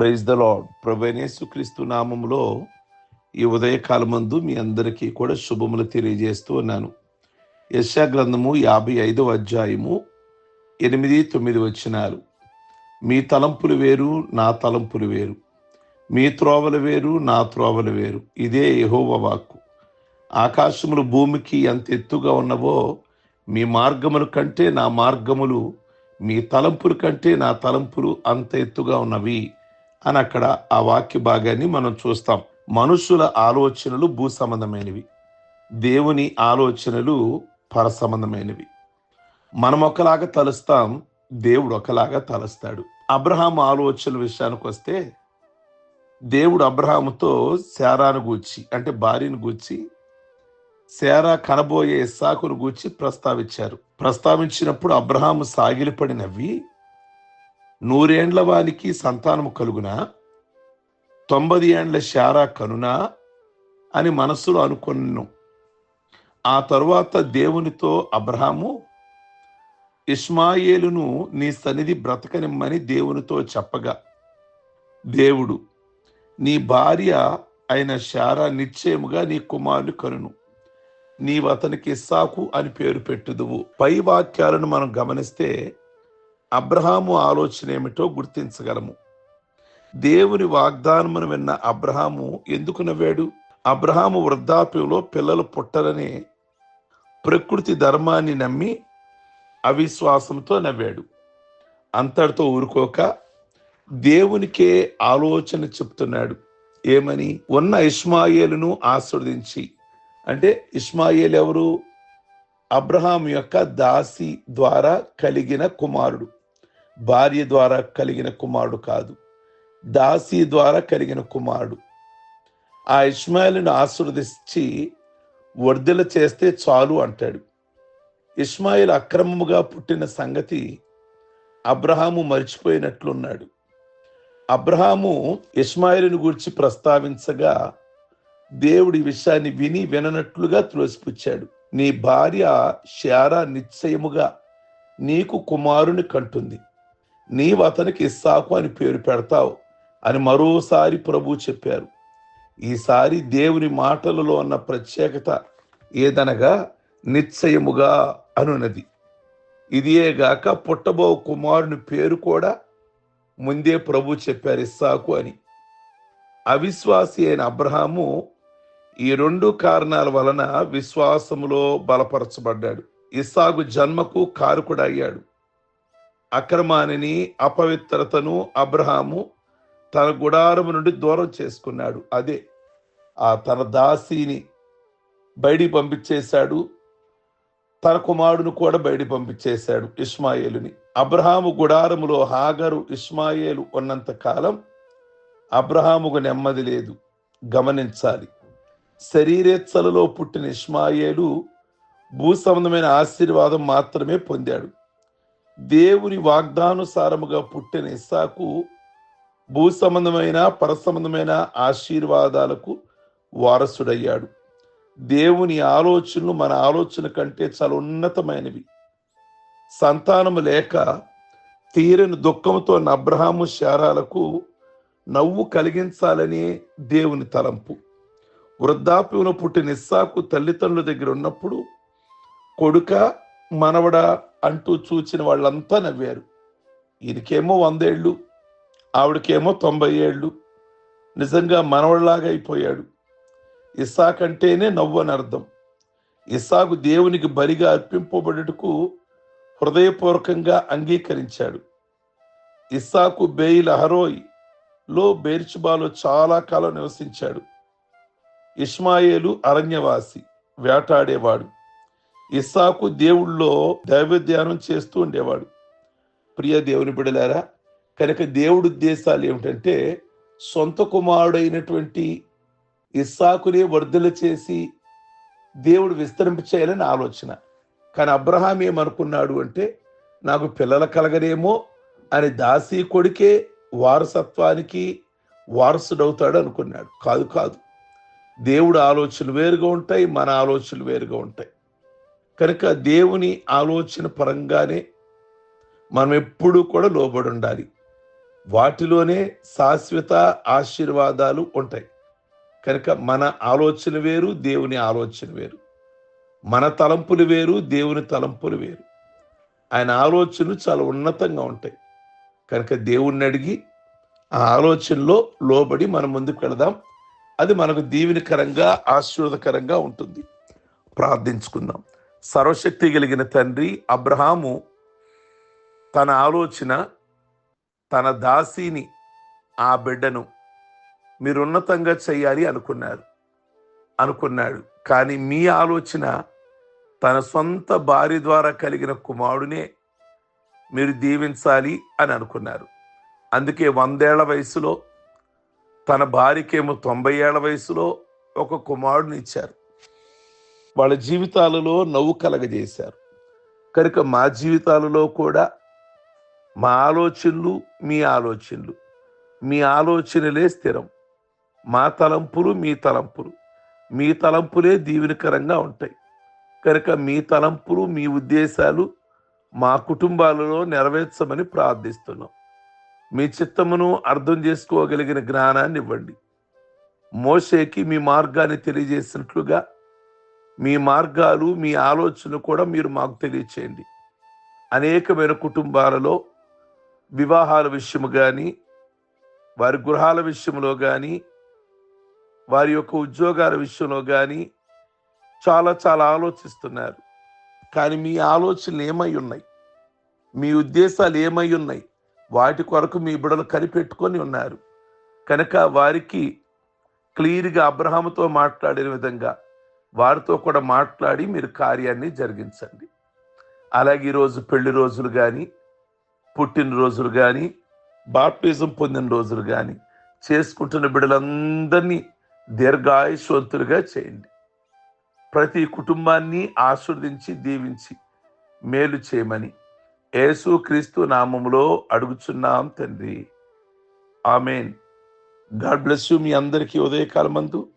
Praise the lord ప్రభనేసుక్రీస్తు నామంలో ఈ ఉదయకాలమందు మీ అందరికీ కూడా శుభములు తెలియజేస్తూ ఉన్నాను. యశా గ్రంథము యాభై ఐదవ అధ్యాయము ఎనిమిది తొమ్మిది వచ్చినారు మీ తలంపులు వేరు నా తలంపులు వేరు. మీ త్రోవలు వేరు నా త్రోవలు వేరు. ఇదే యహోవ వాక్కు. ఆకాశములు భూమికి ఎంత ఎత్తుగా ఉన్నవో మీ మార్గముల కంటే నా మార్గములు మీ తలంపుల కంటే నా తలంపులు అంత ఎత్తుగా ఉన్నవి. అని అక్కడ ఆ వాక్య భాగాన్ని మనం చూస్తాం. మనుషుల ఆలోచనలు భూ సంబంధమైనవి. దేవుని ఆలోచనలు పర సంబంధమైనవి. మనం ఒకలాగా తలుస్తాం దేవుడు ఒకలాగా తలుస్తాడు. అబ్రహాం ఆలోచనల విషయానికి వస్తే దేవుడు అబ్రహాముతో శారాను గూర్చి అంటే భార్యను గూర్చి శారా కనబోయే ఇస్సాకును గూర్చి ప్రస్తావించారు. ప్రస్తావించినప్పుడు అబ్రహాము సాగిలిపడి నవ్వి నూరేండ్ల వానికి సంతానము కలుగునా? తొంభై ఏండ్ల శారా కనునా? అని మనస్సులో అనుకున్నాను. ఆ తరువాత దేవునితో అబ్రహాము ఇస్మాయేలును నీ సన్నిధి బ్రతకనిమ్మని దేవునితో చెప్పగా దేవుడు నీ భార్య అయిన శారా నిశ్చయముగా నీ కుమారుని కనును. నీవు అతనికి ఇస్సాకు అని పేరు పెట్టుదువు. పై వాక్యాలను మనం గమనిస్తే అబ్రహాము ఆలోచన ఏమిటో గుర్తించగలము. దేవుని వాగ్దానమును విన్న అబ్రహాము ఎందుకు నవ్వాడు? అబ్రహాము వృద్ధాప్యంలో పిల్లలు పుట్టరనే ప్రకృతి ధర్మాన్ని నమ్మి అవిశ్వాసంతో నవ్వాడు. అంతటితో ఊరుకోక దేవునికే ఆలోచన చెప్తున్నాడు. ఏమని? ఉన్న ఇస్మాయేలును ఆస్వాదించి అంటే ఇస్మాయేల్ ఎవరు అబ్రహాం యొక్క దాసి ద్వారా కలిగిన కుమారుడు. భార్య ద్వారా కలిగిన కుమారుడు కాదు. దాసి ద్వారా కలిగిన కుమారుడు. ఆ ఇస్మాయిల్ను ఆశీర్వదించి వర్ధల చేస్తే చాలు అంటాడు. ఇస్మాయిల్ అక్రమముగా పుట్టిన సంగతి అబ్రహాము మర్చిపోయినట్లున్నాడు. అబ్రహాము ఇస్మాయిల్ను గురించి ప్రస్తావించగా దేవుడి విషయాన్ని విని విననట్లుగా త్రోసిపుచ్చాడు నీ భార్య శారా నిశ్చయముగా నీకు కుమారుని కంటుంది. నీవు అతనికి ఇస్సాకు అని పేరు పెడతావు అని మరోసారి ప్రభు చెప్పారు. ఈసారి దేవుని మాటలలో ఉన్న ప్రత్యేకత ఏదనగా నిశ్చయముగా అనున్నది. ఇదియేగాక పుట్టబో కుమారుని పేరు కూడా ముందే ప్రభు చెప్పారు ఇస్సాకు అని. అవిశ్వాసి అయిన అబ్రహాము ఈ రెండు కారణాల వలన విశ్వాసములో బలపరచబడ్డాడు. ఇస్సాకు జన్మకు కారుకుడయ్యాడు. అక్రమానిని అపవిత్రతను అబ్రహాము తన గుడారము నుండి దూరం చేసుకున్నాడు. అదే ఆ తన దాసిని బయటి పంపించేశాడు. తన కుమారుడును కూడా బయటి పంపించేశాడు ఇస్మాయేలుని అబ్రహాము గుడారములో హాగరు ఇస్మాయేలు ఉన్నంత కాలం అబ్రహాముకు నెమ్మది లేదు. గమనించాలి. శరీరేచ్ఛలలో పుట్టిన ఇస్మాయేలు భూ సంబంధమైన ఆశీర్వాదం మాత్రమే పొందాడు. దేవుని వాగ్దానుసారముగా పుట్టిన ఇస్సాకు భూ సంబంధమైన పరసంబంధమైన ఆశీర్వాదాలకు వారసుడయ్యాడు. దేవుని ఆలోచనలు మన ఆలోచన కంటే చాలా ఉన్నతమైనవి. సంతానము లేక తీరని దుఃఖంతో అబ్రహాము శారాలకు నవ్వు కలిగించాలని దేవుని తలంపు. వృద్ధాప్యంలో పుట్టిన ఇస్సాకు తల్లిదండ్రుల దగ్గర ఉన్నప్పుడు కొడుక మనవడ అంటూ చూచిన వాళ్ళంతా నవ్వారు. ఈయనకేమో వందేళ్ళు ఆవిడకేమో తొంభై ఏళ్ళు నిజంగా మనవడిలాగా అయిపోయాడు. ఇస్సాక్ అంటేనే నవ్వు అని అర్థం. ఇస్సాకు దేవునికి బలిగా అర్పింపబడుటకు హృదయపూర్వకంగా అంగీకరించాడు. ఇస్సాకు బెయిల్ అహరోయ్లో బేర్చుబాలో చాలా కాలం నివసించాడు. ఇస్మాయేలు అరణ్యవాసి వేటాడేవాడు. ఇస్సాకు దేవుళ్ళో దైవ ధ్యానం చేస్తూ ఉండేవాడు. ప్రియ దేవుని బిడలారా కనుక దేవుడు ఉద్దేశాలు ఏమిటంటే సొంత కుమారుడైనటువంటి ఇస్సాకునే వర్ధల చేసి దేవుడు విస్తరింప చేయాలని ఆలోచన. కానీ అబ్రహాం ఏమనుకున్నాడు అంటే నాకు పిల్లల కలగరేమో అని దాసి కొడుకే వారసత్వానికి వారసుడవుతాడు అనుకున్నాడు. కాదు కాదు. దేవుడు ఆలోచనలు వేరుగా ఉంటాయి మన ఆలోచనలు వేరుగా ఉంటాయి. కనుక దేవుని ఆలోచన పరంగానే మనం ఎప్పుడూ కూడా లోబడి ఉండాలి. వాటిలోనే శాశ్వత ఆశీర్వాదాలు ఉంటాయి. కనుక మన ఆలోచన వేరు దేవుని ఆలోచన వేరు. మన తలంపులు వేరు దేవుని తలంపులు వేరు. ఆయన ఆలోచనలు చాలా ఉన్నతంగా ఉంటాయి. కనుక దేవుణ్ణి అడిగి ఆ ఆలోచనలో లోబడి మనం ముందుకు వెళదాం. అది మనకు దీవెనకరంగా ఆశీర్వదకరంగా ఉంటుంది. ప్రార్థించుకుందాం. సర్వశక్తి కలిగిన తండ్రి అబ్రహాము తన ఆలోచన తన దాసిని ఆ బిడ్డను మీరు ఉన్నతంగా చేయాలి అనుకున్నారు అనుకున్నాడు. కానీ మీ ఆలోచన తన సొంత భార్య ద్వారా కలిగిన కుమారుడినే మీరు దీవించాలి అని అనుకున్నారు. అందుకే వందేళ్ళ వయసులో తన భార్యకేమో తొంభై ఏళ్ళ వయసులో ఒక కుమారుడిని ఇచ్చారు. వాళ్ళ జీవితాలలో నవ్వు కలగజేశారు. కనుక మా జీవితాలలో కూడా మా ఆలోచనలు మీ ఆలోచనలు. మీ ఆలోచనలే స్థిరం. మా తలంపులు మీ తలంపులు. మీ తలంపులే దీవెనకరంగా ఉంటాయి. కనుక మీ తలంపులు మీ ఉద్దేశాలు మా కుటుంబాలలో నెరవేర్చమని ప్రార్థిస్తున్నాం. మీ చిత్తమును అర్థం చేసుకోగలిగిన జ్ఞానాన్ని ఇవ్వండి. మోషేకి మీ మార్గాన్ని తెలియజేసినట్లుగా మీ మార్గాలు మీ ఆలోచనలు కూడా మీరు మాకు తెలియచేయండి. అనేకమైన కుటుంబాలలో వివాహాల విషయము కానీ వారి గృహాల విషయంలో కానీ వారి యొక్క ఉద్యోగాల విషయంలో కానీ చాలా చాలా ఆలోచిస్తున్నారు. కానీ మీ ఆలోచనలు ఏమై ఉన్నాయి? మీ ఉద్దేశాలు ఏమై ఉన్నాయి? వాటి కొరకు మీ బిడలు కనిపెట్టుకొని ఉన్నారు. కనుక వారికి క్లియర్గా అబ్రహాముతో మాట్లాడిన విధంగా వారితో కూడా మాట్లాడి మీరు కార్యాన్ని జరిగించండి. అలాగే ఈరోజు పెళ్ళి రోజులు కానీ పుట్టినరోజులు కానీ బాప్టిజం పొందిన రోజులు కానీ చేసుకుంటున్న బిడ్డలందరినీ దీర్ఘాయుష్వంతులుగా చేయండి. ప్రతి కుటుంబాన్ని ఆస్వాదించి దీవించి మేలు చేయమని యేసు క్రీస్తు నామములో అడుగుచున్నాం తండ్రి. ఆమెన్. గాడ్ బ్లెస్ యూ మీ అందరికీ ఉదయకాలమందు.